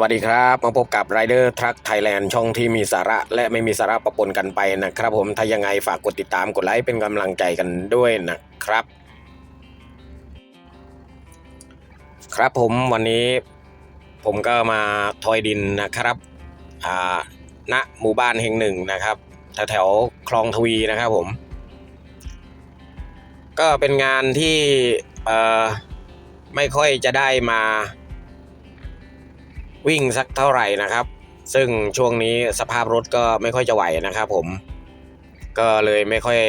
สวัสดีครับ มาพบกับ Rider Truck Thailand ช่องที่มีสาระและไม่มีสาระปะปนกันไปนะครับผมถ้ายังไงฝากกดติดตามกดไลค์เป็นกำลังใจกันด้วยนะครับ ครับผมวันนี้ผมก็มาทอยดินนะครับอ่าณหมู่บ้านแห่งหนึ่งนะครับแถวๆคลองทวีนะครับผม ก็เป็นงานที่เออไม่ค่อยจะได้มา วิ่งสักเท่าไหร่นะครับ ซึ่งช่วงนี้สภาพรถก็ไม่ค่อยจะไหวนะครับผม ก็เลยไม่ค่อย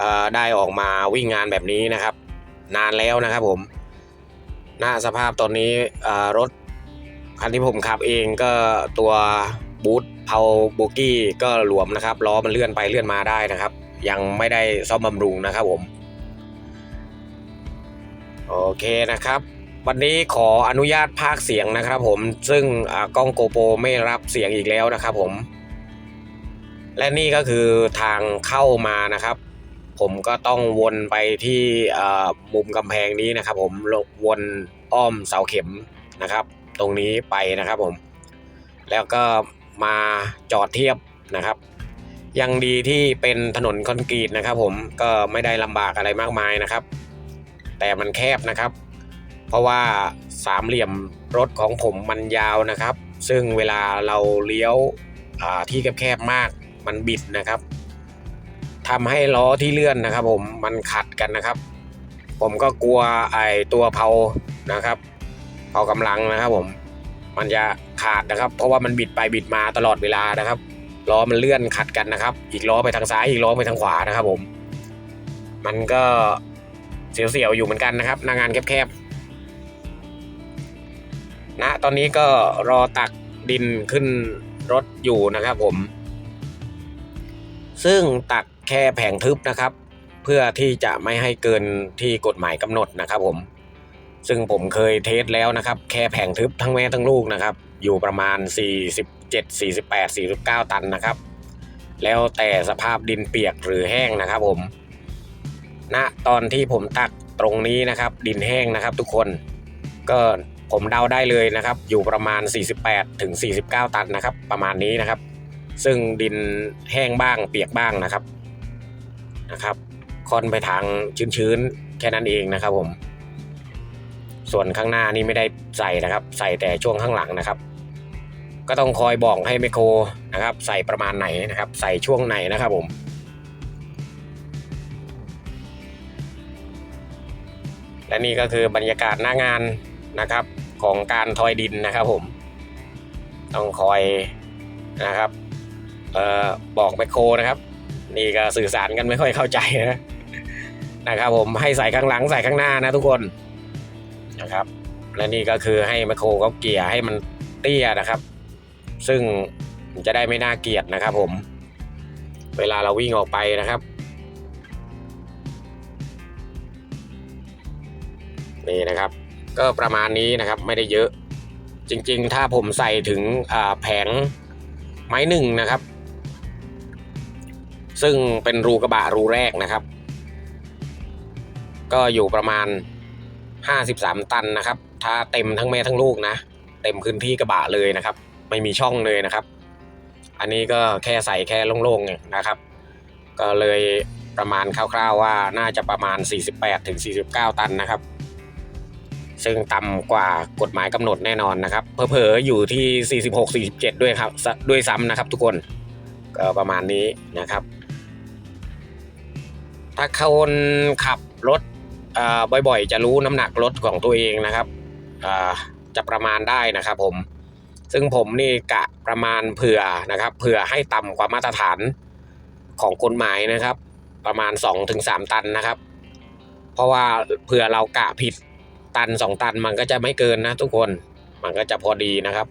อได้ออกมาวิ่งงานแบบนี้นะครับ นานแล้วนะครับผมหน้าสภาพตอนนี้รถคันที่ผมขับเองก็ตัวบูทเพาโบกี้ก็หลวมนะครับล้อมันเลื่อนไปเลื่อนมาได้นะครับ ยังไม่ได้ซ่อมบำรุงนะครับผม โอเคนะครับ วันนี้ขออนุญาตพากเสียงนะครับผมซึ่งกล้องโกโปรไม่รับเสียงอีกแล้วนะครับผม และนี่ก็คือทางเข้ามานะครับ ผมก็ต้องวนไปที่มุมกำแพงนี้นะครับ ผมวนอ้อมเสาเข็มนะครับ ตรงนี้ไปนะครับผม แล้วก็มาจอดเทียบนะครับ ยังดีที่เป็นถนนคอนกรีตนะครับ ผมก็ไม่ได้ลำบากอะไรมากมายนะครับ แต่มันแคบนะครับ เพราะว่าสามเหลี่ยมรถของผมมันยาวนะครับ ซึ่งเวลาเราเลี้ยวที่แคบๆมากมันบิดนะครับทำให้ล้อที่เลื่อนนะครับ ผมมันขัดกันนะครับ ผมก็กลัวไอ้ตัวเพานะครับเพากำลังนะครับ ผม มันจะขาดนะครับ เพราะว่ามันบิดไปบิดมาตลอดเวลานะครับล้อมันเลื่อนขัดกันนะครับ อีกล้อไปทางซ้ายอีกล้อไปทางขวานะครับ ผม มันก็เสียวๆอยู่เหมือนกันนะครับหน้างานแคบๆ ณตอนนี้ก็รอตักดินขึ้นรถอยู่นะครับผม ซึ่งตักแค่แผงทึบนะครับ เพื่อที่จะไม่ให้เกินที่กฎหมายกำหนดนะครับผม ซึ่งผมเคยเทสแล้วนะครับ แค่แผงทึบทั้งแม่ทั้งลูกนะครับ อยู่ประมาณ 47 48 49 ตันนะครับ แล้วแต่สภาพดินเปียกหรือแห้งนะครับผมณตอนที่ผมตักตรงนี้นะครับ ดินแห้งนะครับ ทุกคนก็ ผมเดาได้เลยนะครับ อยู่ประมาณ 48ถึง49 ตันนะครับ ประมาณนี้นะครับ ซึ่งดินแห้งบ้างเปียกบ้างนะครับนะครับค่อนไปทางชื้นๆ แค่นั้นเองนะครับผม ส่วนข้างหน้านี่ไม่ได้ใส่นะครับ ใส่แต่ช่วงข้างหลังนะครับ ก็ต้องคอยบอกให้ไมโครนะครับ ใส่ประมาณไหนนะครับ ใส่ช่วงไหนนะครับผมและนี่ก็คือบรรยากาศหน้างานนะครับ ของการทอยดินนะครับผม ต้องคอยนะครับออบอกแมคโครนะครับ นี่ก็สื่อสารกันไม่ค่อยเข้าใจนะนะครับ ผมให้ใส่ข้างหลังใส่ข้างหน้านะทุกคนนะครับ และนี่ก็คือให้แมคโครเขาเกี่ยให้มันเตี้ยนะครับ ซึ่งจะได้ไม่น่าเกลียดนะครับ ผม เวลาเราวิ่งออกไปนะครับนี่นะครับ ก็ประมาณนี้นะครับไม่ได้เยอะ จริงๆ ถ้าผมใส่ถึงแผงไม้หนึ่งนะครับ ซึ่งเป็นรูกระบะรูแรกนะครับ ก็อยู่ประมาณ 53 ตันนะครับ ถ้าเต็มทั้งแม่ทั้งลูกนะ เต็มพื้นที่กระบะเลยนะครับ ไม่มีช่องเลยนะครับ อันนี้ก็แค่ใส่แค่โล่งๆเนี่ยนะครับ ก็เลยประมาณคร่าวๆว่าน่าจะประมาณ 48-49 ตันนะครับ ซึ่งต่ำกว่ากฎหมายกำหนดแน่นอนนะครับเผลอๆอยู่ที่ 46 47 ด้วยครับด้วยซ้ำนะครับทุกคนก็ประมาณนี้นะครับ ถ้าคนขับรถบ่อยๆ จะรู้น้ำหนักรถของตัวเองนะครับจะประมาณได้นะครับผม ซึ่งผมนี่กะประมาณเผื่อนะครับ เผื่อให้ต่ำกว่ามาตรฐานของกฎหมายนะครับ ประมาณ 2-3 ตันนะครับ เพราะว่าเผื่อเรากะผิด ตันสองตันมันก็จะไม่เกินนะทุกคนมันก็จะพอดีนะครับ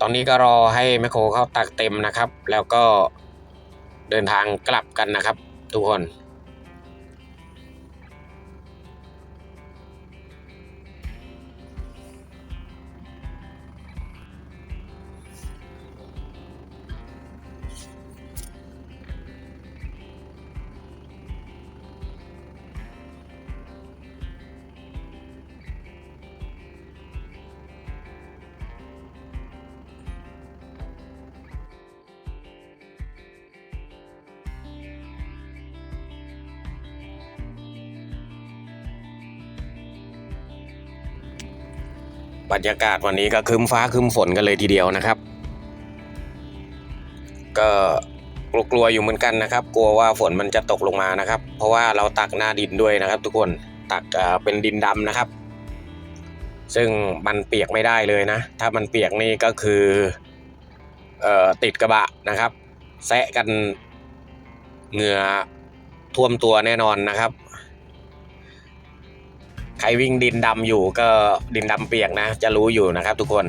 ตอนนี้ก็รอให้แมคโครเขาตักเต็มนะครับ แล้วก็เดินทางกลับกันนะครับ ทุกคน บรรยากาศวันนี้ก็ครึ้มฟ้าครึ้มฝนกันเลยทีเดียวนะครับ ก็กลัวๆอยู่เหมือนกันนะครับ กลัวว่าฝนมันจะตกลงมานะครับ เพราะว่าเราตักหน้าดินด้วยนะครับ ทุกคนตักเป็นดินดำนะครับ ซึ่งมันเปียกไม่ได้เลยนะ ถ้ามันเปียกนี่ก็คือออติดกระบะนะครับแซะกันเหงื่อท่วมตัวแน่นอนนะครับ ใครวิ่งดินดำอยู่ก็ดินดำเปียกนะ จะรู้อยู่นะครับทุกคน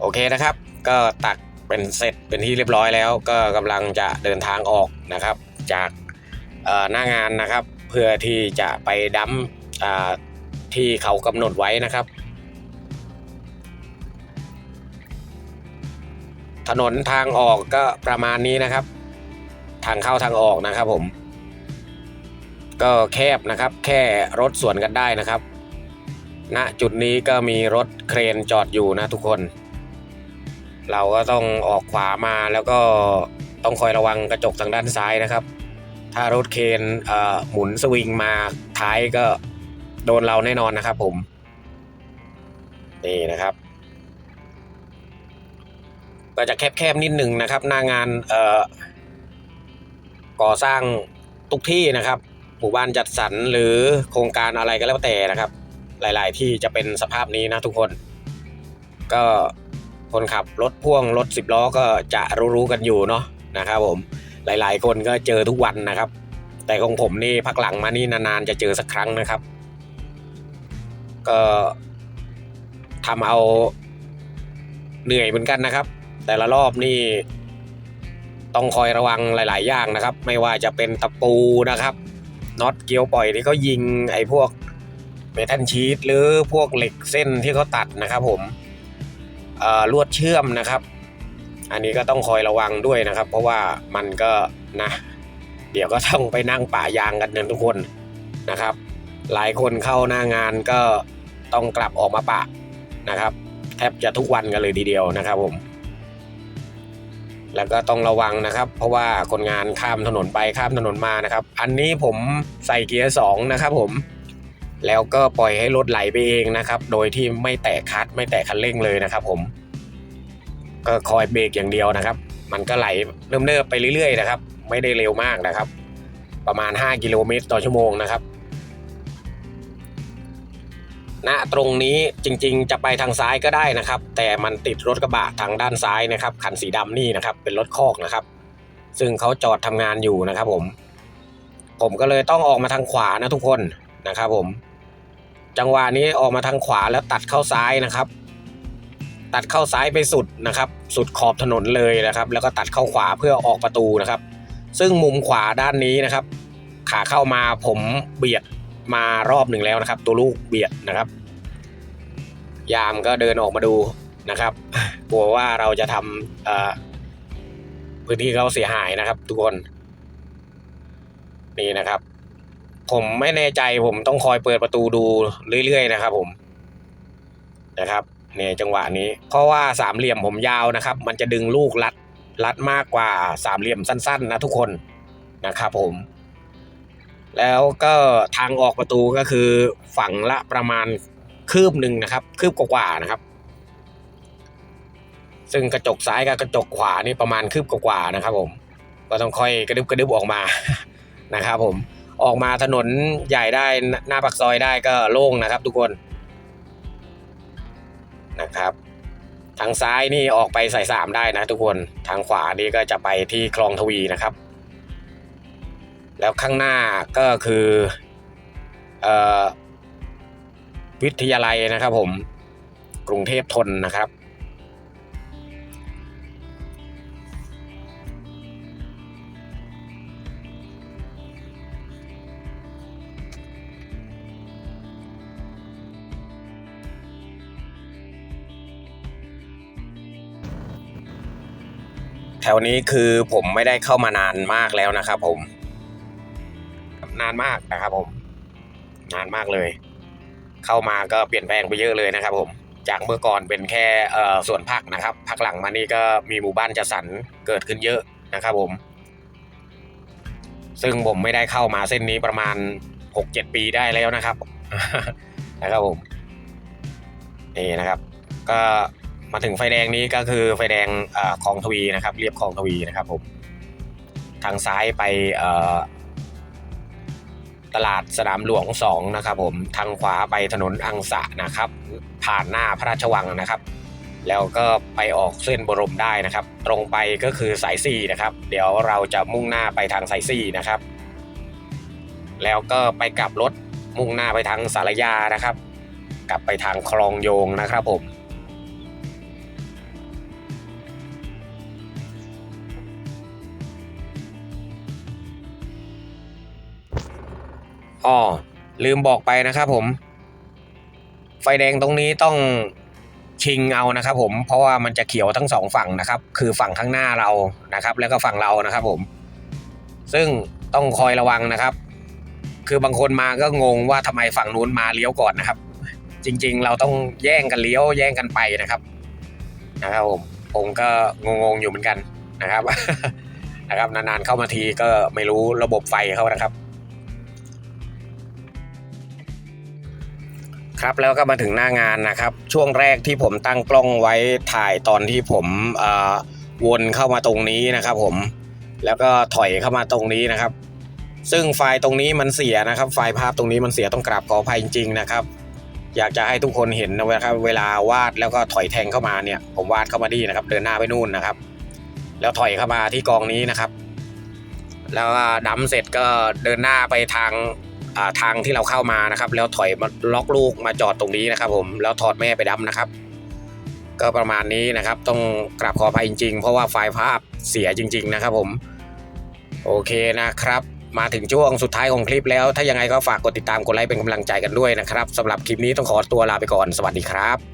โอเคนะครับ ก็ตักเป็นเสร็จเป็นที่เรียบร้อยแล้ว ก็กำลังจะเดินทางออกนะครับ จากหน้างานนะครับ เพื่อที่จะไปดัมอ่าที่เขากำหนดไว้นะครับ ถนนทางออกก็ประมาณนี้นะครับ ทางเข้าทางออกนะครับผม ก็แคบนะครับ แค่รถสวนกันได้นะครับณจุดนี้ก็มีรถเครนจอดอยู่นะทุกคน เราก็ต้องออกขวามาแล้วก็ต้องคอยระวังกระจกทางด้านซ้ายนะครับ ถ้ารถเครนเอ่อหมุนสวิงมาท้ายก็โดนเราแน่นอนนะครับผม นี่นะครับ ก็จะแคบๆนิดหนึ่งนะครับ หน้างานเอ่อก่อสร้างทุกที่นะครับ มู่บ้านจัดสรรหรือโครงการอะไรก็แล้วแต่นะครับ หลาย ๆ ที่จะเป็นสภาพนี้นะทุกคน ก็คนขับรถพ่วงรถสิบล้อก็จะรู้ๆกันอยู่เนาะนะครับผมหลาย ๆ คนก็เจอทุกวันนะครับ แต่ของผมนี่พักหลังมานี่นานๆจะเจอสักครั้งนะครับ ก็ทำเอาเหนื่อยเหมือนกันนะครับ แต่ละรอบนี่ต้องคอยระวังหลาย ๆ อย่างนะครับ ไม่ว่าจะเป็นตะปูนะครับ น็อตเกียวปล่อยที่เขายิงไอ้พวกเมทัลชีตหรือพวกเหล็กเส้นที่เขาตัดนะครับ ผมลวดเชื่อมนะครับ อันนี้ก็ต้องคอยระวังด้วยนะครับ เพราะว่ามันก็นะ เดี๋ยวก็ต้องไปนั่งป่ายางกันนะทุกคนนะครับ หลายคนเข้าหน้างานก็ต้องกลับออกมาปะนะครับ แทบจะทุกวันกันเลยทีเดียวนะครับผม แล้วก็ต้องระวังนะครับ เพราะว่าคนงานข้ามถนนไปข้ามถนนมานะครับ อันนี้ผมใส่เกียร์สองนะครับผมแล้วก็ปล่อยให้รถไหลไปเองนะครับ โดยที่ไม่แตะคลัตช์ไม่แตะคันเร่งเลยนะครับ ผม ก็คอยเบรกอย่างเดียวนะครับ มันก็ไหลเนิ่มๆไปเรื่อยๆนะครับ ไม่ได้เร็วมากนะครับ ประมาณ 5 กิโลเมตรต่อชั่วโมงนะครับ ณตรงนี้จริงๆ จะไปทางซ้ายก็ได้นะครับ แต่มันติดรถกระบะทางด้านซ้ายนะครับคันสีดำนี่นะครับเป็นรถคอกนะครับ ซึ่งเขาจอดทำงานอยู่นะครับผม ผมก็เลยต้องออกมาทางขวานะทุกคนนะครับผม จังหวะนี้ออกมาทางขวาแล้วตัดเข้าซ้ายนะครับ ตัดเข้าซ้ายไปสุดนะครับ สุดขอบถนนเลยนะครับ แล้วก็ตัดเข้าขวาเพื่อออกประตูนะครับ ซึ่งมุมขวาด้านนี้นะครับ ขาเข้ามาผมเบียด มารอบหนึ่งแล้วนะครับ ตัวลูกเบียดนะครับ ยามก็เดินออกมาดูนะครับกลัวว่าเราจะทำพื้นที่เขาเสียหายนะครับ ทุกคน นี่นะครับ ผมไม่แน่ใจผมต้องคอยเปิดประตูดูเรื่อยๆนะครับ ผมนะครับเนี่ยจังหวะนี้ เพราะว่าสามเหลี่ยมผมยาวนะครับ มันจะดึงลูกรัดรัดมากกว่าสามเหลี่ยมสั้น ๆ นะทุกคนนะครับผม แล้วก็ทางออกประตูก็คือฝั่งละประมาณคืบหนึ่งนะครับ คืบกว่าๆนะครับ ซึ่งกระจกซ้ายกับกระจกขวานี่ประมาณคืบกว่าๆนะครับ ผม ก็ต้องค่อยกระดึบกระดึบออกมานะครับ ผมออกมาถนนใหญ่ได้หน้าปากซอยได้ก็โล่งนะครับ ทุกคนนะครับ ทางซ้ายนี่ออกไปใส่สามได้นะทุกคนทางขวานี่ก็จะไปที่คลองทวีนะครับ แล้วข้างหน้าก็คืออวิทยาลัยนะครับผมกรุงเทพทนนะครับ แถวนี้คือผมไม่ได้เข้ามานานมากแล้วนะครับผม นานมากนะครับผม นานมากเลย เข้ามาก็เปลี่ยนแปลงไปเยอะเลยนะครับ ผม จากเมื่อก่อนเป็นแค่เอ่วนผักนะครับพักหลังมานี่ก็มีหมู่บ้านจัดสรรเกิดขึ้นเยอะนะครับผม ซึ่งผมไม่ได้เข้ามาเส้นนี้ประมาณหกเจ็ดปีได้แล้วนะครับนะครับผมนี่นะครับ ก็มาถึงไฟแดงนี้ก็คือไฟแดงอคลองทวีนะครับ เรียบคลองทวีนะครับผมทางซ้ายไปอ ตลาดสนามหลวงสองนะครับผมทางขวาไปถนนอังสะนะครับ ผ่านหน้าพระราชวังนะครับ แล้วก็ไปออกเส้นบรมได้นะครับ ตรงไปก็คือสายสี่นะครับ เดี๋ยวเราจะมุ่งหน้าไปทางสายสี่นะครับ แล้วก็ไปกลับรถมุ่งหน้าไปทางสารยานะครับ กลับไปทางคลองโยงนะครับผม อ๋อลืมบอกไปนะครับผม ไฟแดงตรงนี้ต้องชิงเอานะครับผมเพราะว่ามันจะเขียวทั้งสองฝั่งนะครับ คือฝั่งข้างหน้าเรานะครับ แล้วก็ฝั่งเรานะครับผม ซึ่งต้องคอยระวังนะครับ คือบางคนมาก็งงว่าทำไมฝั่งนู้นมาเลี้ยวก่อนนะครับ จริง ๆ เราต้องแย่งกันเลี้ยวแย่งกันไปนะครับ นะครับผมผมก็งงๆอยู่เหมือนกันนะครับนะครับนานๆเข้ามาทีก็ไม่รู้ระบบไฟเขานะครับ ครับแล้วก็มาถึงหน้างานนะครับ ช่วงแรกที่ผมตั้งกล้องไว้ถ่ายตอนที่ผมวนเข้ามาตรงนี้นะครับผมแล้วก็ถอยเข้ามาตรงนี้นะครับ ซึ่งไฟล์ตรงนี้มันเสียนะครับ ไฟล์ภาพตรงนี้มันเสียต้องกราบขออภัยจริงๆนะครับ อยากจะให้ทุกคนเห็นนะครับเวลาวาดแล้วก็ถอยแทงเข้ามาเนี่ย ผมวาดเข้ามาดีนะครับ เดินหน้าไปนู่นนะครับ แล้วถอยเข้ามาที่กองนี้นะครับ แล้วก็ดำเสร็จก็เดินหน้าไปทาง ทางที่เราเข้ามานะครับ แล้วถอยมาล็อกลูกมาจอดตรงนี้นะครับ ผมแล้วถอดแม่ไปดำนะครับ ก็ประมาณนี้นะครับ ต้องกราบขออภัยจริงๆ เพราะว่าไฟล์ภาพเสียจริง ๆ นะครับ ผมโอเคนะครับ มาถึงช่วงสุดท้ายของคลิปแล้ว ถ้ายังไงก็ฝากกดติดตามกดไลค์เป็นกำลังใจกันด้วยนะครับสำหรับคลิปนี้ต้องขอตัวลาไปก่อนสวัสดีครับ